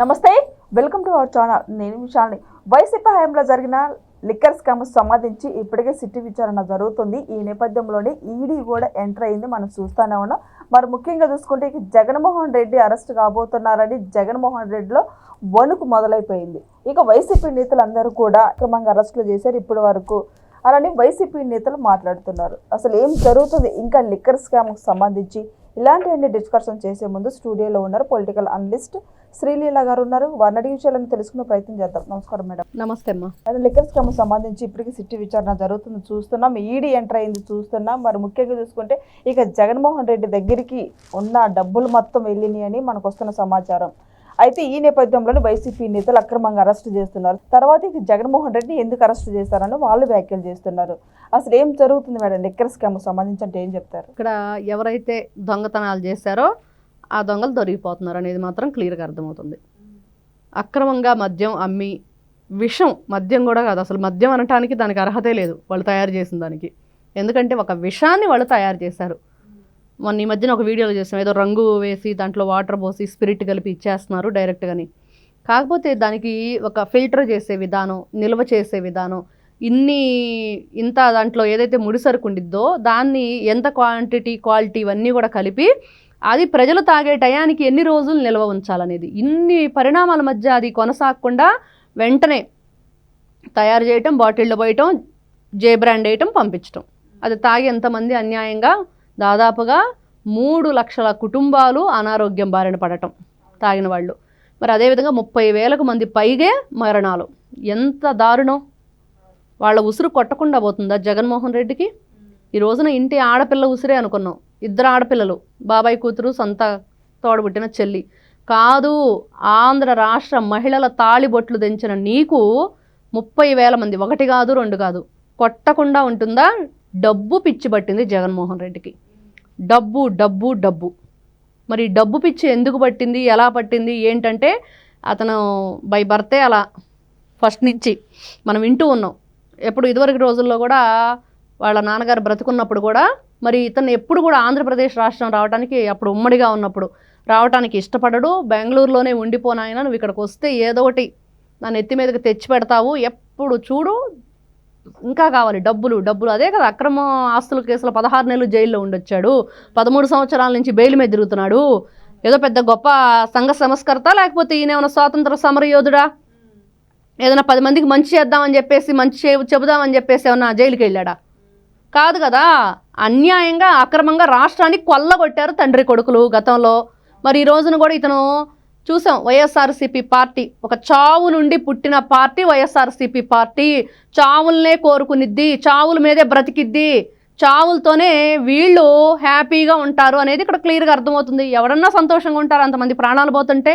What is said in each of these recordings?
నమస్తే welcome to our channel. నేను విశాల్ని YCP హయాంలో జరిగిన లిక్కర్ స్కామ్ సంబంధించి ఇప్పటికే సిటీ విచారణ జరుగుతుంది. ఈ నేపథ్యంలోనే ఈడీ కూడా ఎంటర్ అయింది. మనం చూస్తూనే ఉన్నాం. మరి ముఖ్యంగా చూసుకుంటే జగన్మోహన్ రెడ్డి అరెస్ట్ కాబోతున్నారని జగన్మోహన్ రెడ్డిలో వణుకు మొదలైపోయింది. ఇక వైసీపీ నేతలందరూ కూడా క్రమంగా అరెస్టులు చేశారు ఇప్పటి వరకు. అలానే వైసీపీ నేతలు మాట్లాడుతున్నారు. అసలు ఏం జరుగుతుంది? ఇంకా లిక్కర్ స్కామ్కి సంబంధించి ఇలాంటివన్నీ డిస్కషన్ చేసే ముందు స్టూడియోలో ఉన్నారు పొలిటికల్ అనలిస్ట్ శ్రీలీల గారు ఉన్నారు. వారిని అడిగి విషయాలను తెలుసుకునే ప్రయత్నం చేద్దాం. నమస్కారం మేడం. నమస్తే అమ్మా. లిక్కర్ స్కామ్ సంబంధించి ఇప్పటికీ సిట్టి విచారణ జరుగుతుంది. చూస్తున్నాం. ఈడీ ఎంటర్ అయింది చూస్తున్నాం. మరి ముఖ్యంగా చూసుకుంటే ఇక జగన్మోహన్ రెడ్డి దగ్గరికి ఉన్న డబ్బులు మొత్తం వెళ్ళినాయి అని మనకు వస్తున్న సమాచారం. అయితే ఈ నేపథ్యంలోనే వైసీపీ నేతలు అక్రమంగా అరెస్ట్ చేస్తున్నారు. తర్వాత ఇక జగన్మోహన్ రెడ్డి ఎందుకు అరెస్ట్ చేస్తారని వాళ్ళు వ్యాఖ్యలు చేస్తున్నారు. అసలు ఏం జరుగుతుంది మేడం? లిక్కర్ స్కామ్ సంబంధించి అంటే ఏం చెప్తారు? ఇక్కడ ఎవరైతే దొంగతనాలు చేశారో ఆ దొంగలు దొరికిపోతున్నారు అనేది మాత్రం క్లియర్గా అర్థమవుతుంది. అక్రమంగా మద్యం అమ్మి విషం మద్యం కూడా కాదు. అసలు మద్యం అనటానికి దానికి అర్హతే లేదు వాళ్ళు తయారు చేసిన దానికి. ఎందుకంటే ఒక విషాన్ని వాళ్ళు తయారు చేశారు. మొన్న ఈ మధ్యన ఒక వీడియోలో చేసాం ఏదో రంగు వేసి దాంట్లో వాటర్ పోసి స్పిరిట్ కలిపి ఇచ్చేస్తున్నారు డైరెక్ట్గాని కాకపోతే దానికి ఒక ఫిల్టర్ చేసే విధానం నిల్వ చేసే విధానం ఇన్ని ఇంత దాంట్లో ఏదైతే ముడిసరుకు ఉండిద్దో దాన్ని ఎంత క్వాంటిటీ క్వాలిటీ ఇవన్నీ కూడా కలిపి అది ప్రజలు తాగే టయానికి ఎన్ని రోజులు నిల్వ ఉంచాలనేది. ఇన్ని పరిణామాల మధ్య అది కొనసాగకుండా వెంటనే తయారు చేయటం బాటిల్లో పోయటం జే బ్రాండ్ వేయటం పంపించటం. అది తాగి ఎంతమంది అన్యాయంగా దాదాపుగా మూడు లక్షల కుటుంబాలు అనారోగ్యం బారిన పడటం తాగిన వాళ్ళు. మరి అదేవిధంగా ముప్పై వేలకు మంది పైగే మరణాలు. ఎంత దారుణం. వాళ్ళ ఉసురు కొట్టకుండా పోతుందా జగన్మోహన్ రెడ్డికి? ఈ రోజున ఇంటి ఆడపిల్ల ఉసిరే అనుకున్నాం. ఇద్దరు ఆడపిల్లలు బాబాయ్ కూతురు సొంత తోడబుట్టిన చెల్లి. కాదు ఆంధ్ర రాష్ట్ర మహిళల తాళిబొట్లు దించిన నీకు ముప్పై వేల మంది. ఒకటి కాదు రెండు కాదు. కొట్టకుండా ఉంటుందా? డబ్బు పిచ్చి పట్టింది జగన్మోహన్ రెడ్డికి. డబ్బు డబ్బు డబ్బు. మరి డబ్బు పిచ్చి ఎందుకు పట్టింది? ఎలా పట్టింది? ఏంటంటే అతను బై బర్తే అలా ఫస్ట్ నుంచి మనం వింటూ ఉన్నాం. ఎప్పుడు ఇదివరకు రోజుల్లో కూడా వాళ్ళ నాన్నగారు బ్రతుకున్నప్పుడు కూడా మరి ఇతను ఎప్పుడు కూడా ఆంధ్రప్రదేశ్ రాష్ట్రం రావడానికి అప్పుడు ఉమ్మడిగా ఉన్నప్పుడు రావడానికి ఇష్టపడడు. బెంగళూరులోనే ఉండిపోనాయన నువ్వు ఇక్కడికి వస్తే ఏదో ఒకటి నా నెత్తి మీదకి తెచ్చి పెడతావు. ఎప్పుడు చూడు ఇంకా కావాలి. డబ్బులు డబ్బులు. అదే కదా అక్రమ ఆస్తుల కేసులో పదహారు నెలలు జైల్లో ఉండొచ్చాడు. పదమూడు సంవత్సరాల నుంచి బెయిల్ మీద తిరుగుతున్నాడు. ఏదో పెద్ద గొప్ప సంఘ సంస్కర్త లేకపోతే ఈయన ఏమైనా స్వాతంత్ర సమరయోధుడా? ఏదైనా పది మందికి మంచి చేద్దామని చెప్పేసి మంచి చెబుదామని చెప్పేసి ఏమన్నా జైలుకి వెళ్ళాడా? కాదు కదా అన్యాయంగా అక్రమంగా రాష్ట్రాన్ని కొల్లగొట్టారు తండ్రి కొడుకులు గతంలో. మరి ఈ రోజున కూడా ఇతను చూసాం వైఎస్ఆర్సీపీ పార్టీ. ఒక చావు నుండి పుట్టిన పార్టీ వైఎస్ఆర్సీపీ పార్టీ. చావులనే కోరుకునిద్ది చావుల మీదే బ్రతికిద్ది. చావులతోనే వీళ్ళు హ్యాపీగా ఉంటారు అనేది ఇక్కడ క్లియర్గా అర్థమవుతుంది. ఎవరన్నా సంతోషంగా ఉంటారు అంతమంది ప్రాణాలు పోతుంటే.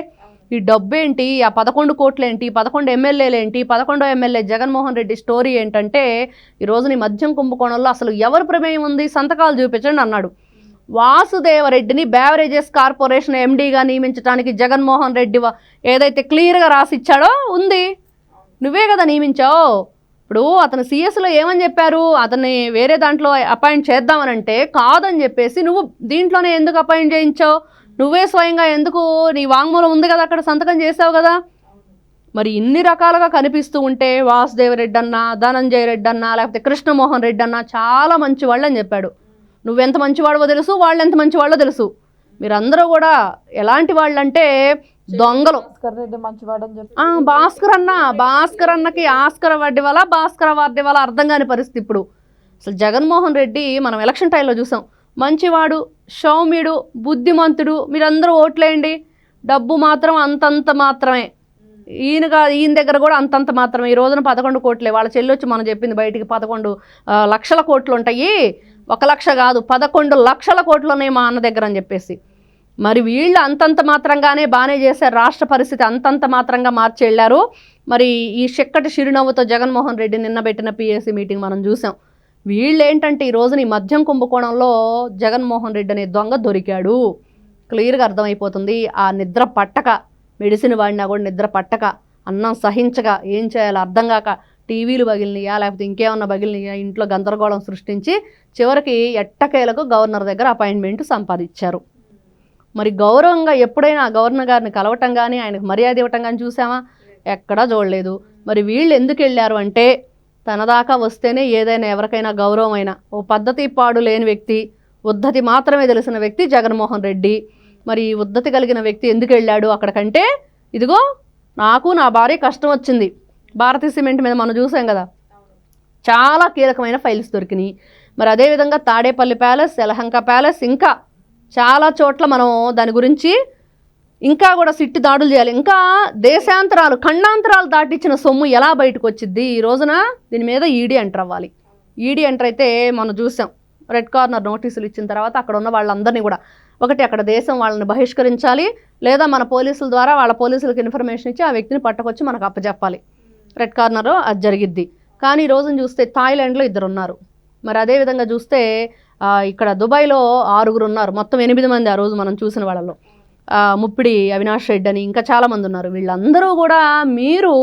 ఈ డబ్బు ఏంటి? ఆ పదకొండు కోట్లేంటి? పదకొండు ఎమ్మెల్యేలు ఏంటి పదకొండో ఎమ్మెల్యే జగన్మోహన్ రెడ్డి స్టోరీ ఏంటంటే ఈ రోజుని మద్యం కుంభకోణంలో అసలు ఎవరి ప్రమేయం ఉంది? సంతకాలు చూపించండి అన్నాడు. వాసుదేవరెడ్డిని బ్యావరేజెస్ కార్పొరేషన్ ఎండీగా నియమించడానికి జగన్మోహన్ రెడ్డి ఏదైతే క్లియర్గా రాసిచ్చాడో ఉంది. నువ్వే కదా నియమించావు. ఇప్పుడు అతను సిఎస్లో ఏమని చెప్పారు? అతన్ని వేరే దాంట్లో అపాయింట్ చేద్దామనంటే కాదని చెప్పేసి నువ్వు దీంట్లోనే ఎందుకు అపాయింట్ చేయించావు? నువ్వే స్వయంగా ఎందుకు నీ వాంగ్మూలం ఉంది కదా అక్కడ సంతకం చేసావు కదా? మరి ఇన్ని రకాలుగా కనిపిస్తూ ఉంటే వాసుదేవ్ రెడ్డి అన్న ధనంజయ రెడ్డి అన్న లేకపోతే కృష్ణమోహన్ రెడ్డి అన్న చాలా మంచి వాళ్ళు అని చెప్పాడు. నువ్వెంత మంచివాడవో తెలుసు వాళ్ళు ఎంత మంచివాళ్ళో తెలుసు. మీరందరూ కూడా ఎలాంటి వాళ్ళంటే దొంగలు. భాస్కర్ అన్న భాస్కర్ అన్నకి ఆస్కర్ అవార్డు వల్ల భాస్కర్ అవార్డు వల్ల అర్థం కాని పరిస్థితి ఇప్పుడు. అసలు జగన్మోహన్ రెడ్డి మనం ఎలక్షన్ టైంలో చూసాం. మంచివాడు సౌమ్యుడు బుద్ధిమంతుడు మీరందరూ ఓట్లేయండి. డబ్బు మాత్రం అంతంత మాత్రమే. ఈయనగా ఈయన దగ్గర కూడా అంతంత మాత్రమే. ఈ రోజున పదకొండు కోట్లే. వాళ్ళ చెల్లి వచ్చి మనం చెప్పింది బయటికి పదకొండు లక్షల కోట్లు ఉంటాయి. ఒక లక్ష కాదు పదకొండు లక్షల కోట్లు ఉన్నాయి మా అన్న దగ్గర అని చెప్పేసి. మరి వీళ్ళు అంతంత మాత్రంగానే బాగానే చేశారు. రాష్ట్ర పరిస్థితి అంతంత మాత్రంగా మార్చి వెళ్ళారు. మరి ఈ చిక్కటి చిరునవ్వుతో జగన్మోహన్ రెడ్డి నిన్న పెట్టిన పిఎస్సి మీటింగ్ మనం చూసాం. వీళ్ళు ఏంటంటే ఈ రోజున ఈ మద్యం కుంభకోణంలో జగన్మోహన్ రెడ్డి అనే దొంగ దొరికాడు. క్లియర్గా అర్థమైపోతుంది. ఆ నిద్ర పట్టక మెడిసిన్ వాడినా కూడా నిద్ర పట్టక అన్నం సహించక ఏం చేయాలో అర్థం కాక టీవీలు పగిలినయా లేకపోతే ఇంకేమన్నా పగిలినయా ఇంట్లో గందరగోళం సృష్టించి చివరికి ఎట్టకేలకు గవర్నర్ దగ్గర అపాయింట్మెంట్ సంపాదించారు. మరి గౌరవంగా ఎప్పుడైనా గవర్నర్ గారిని కలవటం కానీ ఆయనకు మర్యాద ఇవ్వటం కానీ చూసామా? ఎక్కడా చూడలేదు. మరి వీళ్ళు ఎందుకు వెళ్ళారు అంటే తన దాకా వస్తేనే ఏదైనా ఎవరికైనా గౌరవం అయినా ఓ పద్ధతి పాడు లేని వ్యక్తి ఉద్ధతి మాత్రమే తెలిసిన వ్యక్తి జగన్మోహన్ రెడ్డి. మరి ఈ ఉద్ధతి కలిగిన వ్యక్తి ఎందుకు వెళ్ళాడు అక్కడికంటే ఇదిగో నాకు నా భార్య కష్టం వచ్చింది. భారతీయ సిమెంట్ మీద మనం చూసాం కదా. చాలా కీలకమైన ఫైల్స్ దొరికినాయి. మరి అదేవిధంగా తాడేపల్లి ప్యాలెస్ యలహంక ప్యాలెస్ ఇంకా చాలా చోట్ల మనం దాని గురించి ఇంకా కూడా సిట్టి దాడులు చేయాలి. ఇంకా దేశాంతరాలు ఖండాంతరాలు దాటించిన సొమ్ము ఎలా బయటకు వచ్చింది ఈ రోజున దీని మీద ఈడీ ఎంటర్ అవ్వాలి. ఈడీ ఎంటర్ అయితే మనం చూసాం. రెడ్ కార్నర్ నోటీసులు ఇచ్చిన తర్వాత అక్కడ ఉన్న వాళ్ళందరినీ కూడా. ఒకటి అక్కడ దేశం వాళ్ళని బహిష్కరించాలి లేదా మన పోలీసుల ద్వారా వాళ్ళ పోలీసులకు ఇన్ఫర్మేషన్ ఇచ్చి ఆ వ్యక్తిని పట్టుకొచ్చి మనకు అప్పచెప్పాలి రెడ్ కార్నర్ అది జరిగిద్ది. కానీ ఈ రోజున చూస్తే థాయిలాండ్లో ఇద్దరు ఉన్నారు మరి అదేవిధంగా చూస్తే ఇక్కడ దుబాయ్లో ఆరుగురు ఉన్నారు మొత్తం ఎనిమిది మంది ఆ రోజు మనం చూసిన వాళ్ళలో. ముప్పిడి అవినాష్ రెడ్డి అని ఇంకా చాలామంది ఉన్నారు. వీళ్ళందరూ కూడా మీరు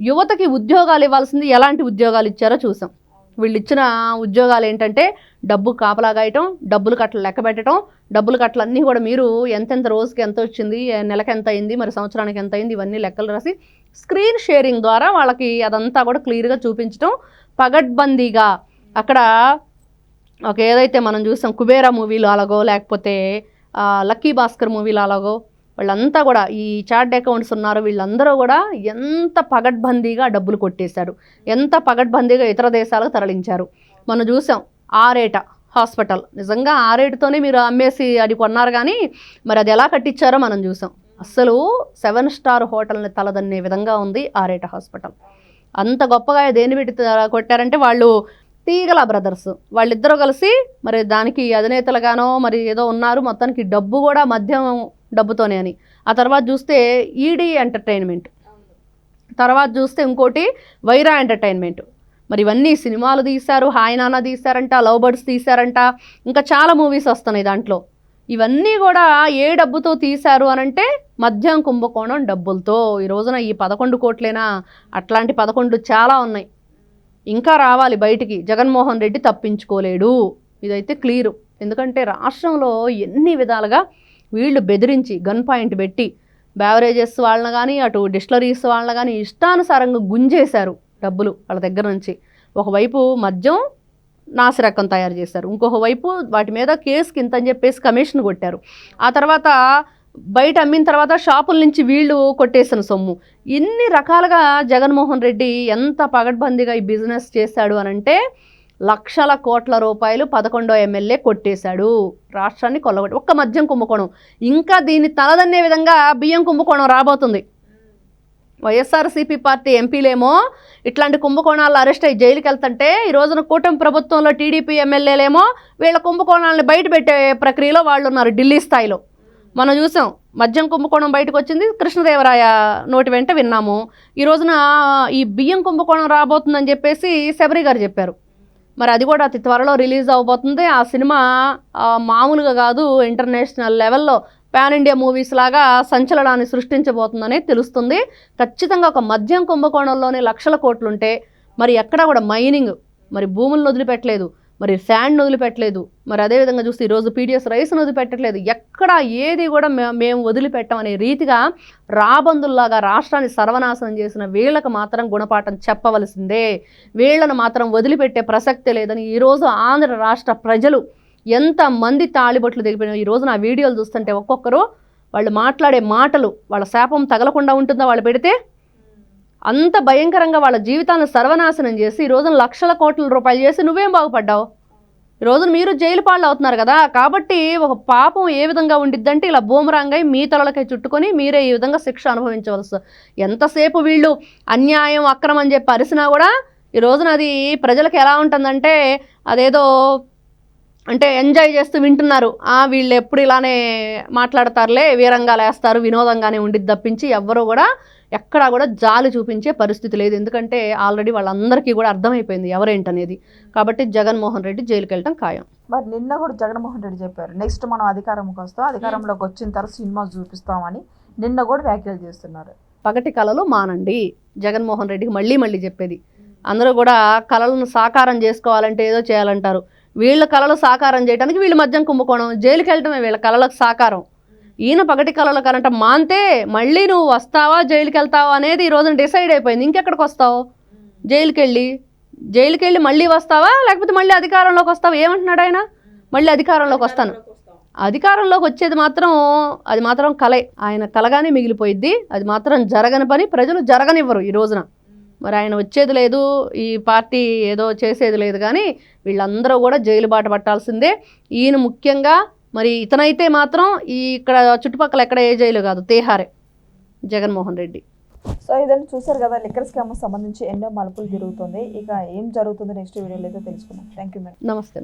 యువతకి ఉద్యోగాలు ఇవ్వాల్సింది ఎలాంటి ఉద్యోగాలు ఇచ్చారో చూసాం. వీళ్ళు ఇచ్చిన ఉద్యోగాలు ఏంటంటే డబ్బు కాపలాగాయటం డబ్బులు కట్టలు లెక్క పెట్టడం డబ్బులు కట్టలు అన్నీ కూడా మీరు ఎంతెంత రోజుకి ఎంత వచ్చింది నెలకు ఎంత అయింది మరి సంవత్సరానికి ఎంత అయింది ఇవన్నీ లెక్కలు రాసి స్క్రీన్ షేరింగ్ ద్వారా వాళ్ళకి అదంతా కూడా క్లియర్గా చూపించడం పగడ్బందీగా. అక్కడ ఒక ఏదైతే మనం చూసాం కుబేరా మూవీలు అలాగో లేకపోతే లక్కీ భాస్కర్ మూవీలో అలాగో వాళ్ళంతా కూడా ఈ చార్ట్ అకౌంట్స్ ఉన్నారు వీళ్ళందరూ కూడా ఎంత పగడ్బందీగా డబ్బులు కొట్టేశారు. ఎంత పగడ్బందీగా ఇతర దేశాలకు తరలించారు. మనం చూసాం ఆరేట హాస్పిటల్. నిజంగా ఆరేటుతోనే మీరు అమ్మేసి అది కొన్నారు కానీ మరి అది ఎలా కట్టించారో మనం చూసాం. అస్సలు సెవెన్ స్టార్ హోటల్ని తలదన్నే విధంగా ఉంది ఆరేట హాస్పిటల్. అంత గొప్పగా దేని పెట్టి కొట్టారంటే వాళ్ళు తీగల బ్రదర్స్. వాళ్ళిద్దరూ కలిసి మరి దానికి అధినేతలుగానో మరి ఏదో ఉన్నారు మొత్తానికి డబ్బు కూడా మద్యం డబ్బుతోనే అని. ఆ తర్వాత చూస్తే ఈడీ ఎంటర్టైన్మెంట్. తర్వాత చూస్తే ఇంకోటి వైరా ఎంటర్టైన్మెంట్. మరి ఇవన్నీ సినిమాలు తీశారు హాయినానా తీశారంట లవ్ బర్డ్స్ తీశారంట ఇంకా చాలా మూవీస్ వస్తున్నాయి దాంట్లో. ఇవన్నీ కూడా ఏ డబ్బుతో తీశారు అని అంటే మద్యం కుంభకోణం డబ్బులతో. ఈ రోజున ఈ పదకొండు కోట్లేనా? అట్లాంటి పదకొండు చాలా ఉన్నాయి. ఇంకా రావాలి బయటికి. జగన్మోహన్ రెడ్డి తప్పించుకోలేడు. ఇదైతే క్లియరు. ఎందుకంటే రాష్ట్రంలో ఎన్ని విధాలుగా వీళ్ళు బెదిరించి గన్ పాయింట్ పెట్టి బ్యావరేజెస్ వాళ్ళని కానీ అటు డిస్టలరీస్ వాళ్ళని కానీ ఇష్టానుసారంగా గుంజేశారు డబ్బులు వాళ్ళ దగ్గర నుంచి. ఒకవైపు మద్యం నాసిరకం తయారు చేశారు. ఇంకొక వైపు వాటి మీద కేసుకి ఇంత అని చెప్పేసి కమిషన్ కొట్టారు. ఆ తర్వాత బయట అమ్మిన తర్వాత షాపుల నుంచి వీళ్ళు కొట్టేసిన సొమ్ము. ఇన్ని రకాలుగా జగన్మోహన్ రెడ్డి ఎంత పగడ్బందీగా ఈ బిజినెస్ చేశాడు అని అంటే లక్షల కోట్ల రూపాయలు పదకొండో ఎమ్మెల్యే కొట్టేశాడు. రాష్ట్రాన్ని కొల్లగొట్టి ఒక్క మద్యం కుంభకోణం. ఇంకా దీన్ని తలదన్నే విధంగా బియ్యం కుంభకోణం రాబోతుంది. వైఎస్ఆర్సీపీ పార్టీ ఎంపీలేమో ఇట్లాంటి కుంభకోణాలు అరెస్ట్ అయ్యి జైలుకి వెళ్తుంటే ఈ రోజున కూటమి ప్రభుత్వంలో టీడీపీ ఎమ్మెల్యేలేమో వీళ్ళ కుంభకోణాలను బయట పెట్టే ప్రక్రియలో వాళ్ళు ఉన్నారు ఢిల్లీ స్థాయిలో. మనం చూసాం మద్యం కుంభకోణం బయటకు వచ్చింది కృష్ణదేవరాయ నోటి వెంట విన్నాము. ఈ రోజున ఈ బియ్యం కుంభకోణం రాబోతుందని చెప్పేసి శబరి గారు చెప్పారు. మరి అది కూడా అతి త్వరలో రిలీజ్ అవబోతుంది. ఆ సినిమా మామూలుగా కాదు ఇంటర్నేషనల్ లెవెల్లో పాన్ ఇండియా మూవీస్ లాగా సంచలనాన్ని సృష్టించబోతుందని తెలుస్తుంది. ఖచ్చితంగా ఒక మద్యం కుంభకోణంలోనే లక్షల కోట్లుంటే మరి ఎక్కడా కూడా మైనింగ్ మరి భూములను వదిలిపెట్టలేదు మరి శాండ్ను వదిలిపెట్టలేదు మరి అదేవిధంగా చూస్తే ఈరోజు పీడిఎస్ రైస్ను వదిలిపెట్టట్లేదు ఎక్కడ ఏది కూడా మే- మేము వదిలిపెట్టమనే రీతిగా రాబందుల్లాగా రాష్ట్రాన్ని సర్వనాశనం చేసిన వీళ్ళకు మాత్రం గుణపాఠం చెప్పవలసిందే. వీళ్ళను మాత్రం వదిలిపెట్టే ప్రసక్తే లేదని ఈరోజు ఆంధ్ర రాష్ట్ర ప్రజలు ఎంతమంది తాళిబొట్లు దిగిపోయినా ఈ రోజు నా వీడియోలు చూస్తుంటే ఒక్కొక్కరు వాళ్ళు మాట్లాడే మాటలు వాళ్ళ శాపం తగలకుండా ఉంటుందా వాళ్ళు పెడితే? అంత భయంకరంగా వాళ్ళ జీవితాలను సర్వనాశనం చేసి ఈ రోజున లక్షల కోట్ల రూపాయలు చేసి నువ్వేం బాగుపడ్డావు? ఈ రోజున మీరు జైలు పాళ్ళు అవుతున్నారు కదా కాబట్టి ఒక పాపం ఏ విధంగా ఉండిద్దంటే ఇలా బూమరాంగై మీ తలలకై చుట్టుకొని మీరే ఈ విధంగా శిక్ష అనుభవించవలసి. ఎంతసేపు వీళ్ళు అన్యాయం అక్రమం అని చెప్పి అరిసినా కూడా ఈ రోజున అది ప్రజలకు ఎలా ఉంటుందంటే అదేదో అంటే ఎంజాయ్ చేస్తూ వింటున్నారు. వీళ్ళు ఎప్పుడు ఇలానే మాట్లాడతారులే వీరంగాలు వేస్తారు వినోదంగానే ఉండిద్ది తప్పించి ఎవ్వరూ కూడా ఎక్కడా కూడా జాలి చూపించే పరిస్థితి లేదు. ఎందుకంటే ఆల్రెడీ వాళ్ళందరికీ కూడా అర్థమైపోయింది ఎవరేంటనేది. కాబట్టి జగన్మోహన్ రెడ్డి జైలుకి వెళ్ళటం ఖాయం. మరి నిన్న కూడా జగన్మోహన్ రెడ్డి చెప్పారు నెక్స్ట్ మనం అధికారంకి వస్తాం అధికారంలోకి వచ్చిన తర్వాత సినిమా చూపిస్తామని నిన్న కూడా వ్యాఖ్యలు చేస్తున్నారు. పగటి కళలు మానండి. జగన్మోహన్ రెడ్డికి మళ్ళీ మళ్ళీ చెప్పేది. అందరూ కూడా కళలను సాకారం చేసుకోవాలంటే ఏదో చేయాలంటారు. వీళ్ళ కళలు సాకారం చేయడానికి వీళ్ళ మద్యం కుంభకోణం జైలుకి వెళ్ళటమే వీళ్ళ కళలకు సాకారం. ఈయన పగటి కళలో కనంట మాంతే మళ్ళీ నువ్వు వస్తావా జైలుకి వెళ్తావా అనేది ఈ రోజున డిసైడ్ అయిపోయింది. ఇంకెక్కడికి వస్తావు? జైలుకి వెళ్ళి జైలుకి వెళ్ళి మళ్ళీ వస్తావా లేకపోతే మళ్ళీ అధికారంలోకి వస్తావా? ఏమంటున్నాడు ఆయన? మళ్ళీ అధికారంలోకి వస్తాను. అధికారంలోకి వచ్చేది మాత్రం అది మాత్రం కలే. ఆయన కలగానే మిగిలిపోయిద్ది. అది మాత్రం జరగని పని. ప్రజలు జరగనివ్వరు ఈ రోజున. మరి ఆయన వచ్చేది లేదు ఈ పార్టీ ఏదో చేసేది లేదు కానీ వీళ్ళందరూ కూడా జైలు బాట పట్టాల్సిందే. ఈయన ముఖ్యంగా మరి ఇతనైతే మాత్రం ఈ ఇక్కడ చుట్టుపక్కల ఎక్కడ ఏ జైలు కాదు తేహారే. జగన్మోహన్ రెడ్డి. సో ఇదంతా చూసారు కదా లిక్కర్ స్కామ్ సంబంధించి ఎన్నో మలుపులు తిరుగుతుంది. ఇక ఏం జరుగుతుంది నెక్స్ట్ వీడియోలో అయితే తెలుసుకుందాం. థ్యాంక్ యూ మేడం నమస్తే.